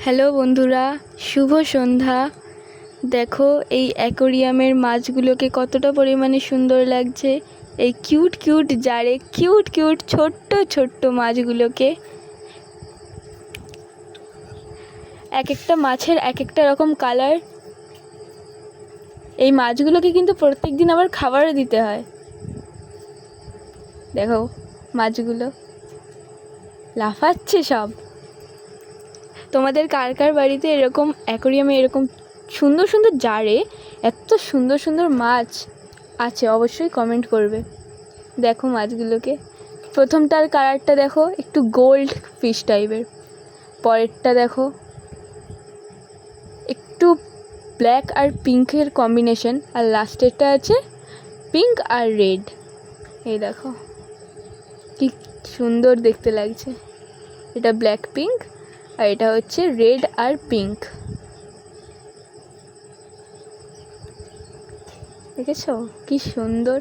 Hello বন্ধুরা, শুভ সন্ধ্যা। দেখো, এই অ্যাকোরিয়ামের মাছগুলোকে কতটা পরিমাণে সুন্দর লাগছে। এই কিউট কিউট, জারে কিউট কিউট, ছোট্ট ছোট্ট মাছগুলোকে। এক একটা মাছের এক একটা রকম কালার। এই মাছগুলোকে কিন্তু প্রত্যেক দিন আবার খাবারও দিতে হয়। দেখো, মাছগুলো। লাফাচ্ছে সব। তোমাদের কার কার বাড়িতে এরকম অ্যাকোরিয়ামে এরকম সুন্দর সুন্দর জারে এত সুন্দর সুন্দর মাছ আছে অবশ্যই কমেন্ট করবে। দেখো মাছগুলোকে। প্রথমটার কালারটা দেখো, একটু গোল্ড ফিশ টাইপের পরেরটা দেখো, একটু ব্ল্যাক আর পিঙ্কের কম্বিনেশন আর লাস্টেরটা আছে পিঙ্ক আর রেড এই দেখো, কি সুন্দর দেখতে লাগছে। এটা ব্ল্যাক পিঙ্ক আর এটা হচ্ছে রেড আর পিঙ্ক। দেখেছ? কি সুন্দর।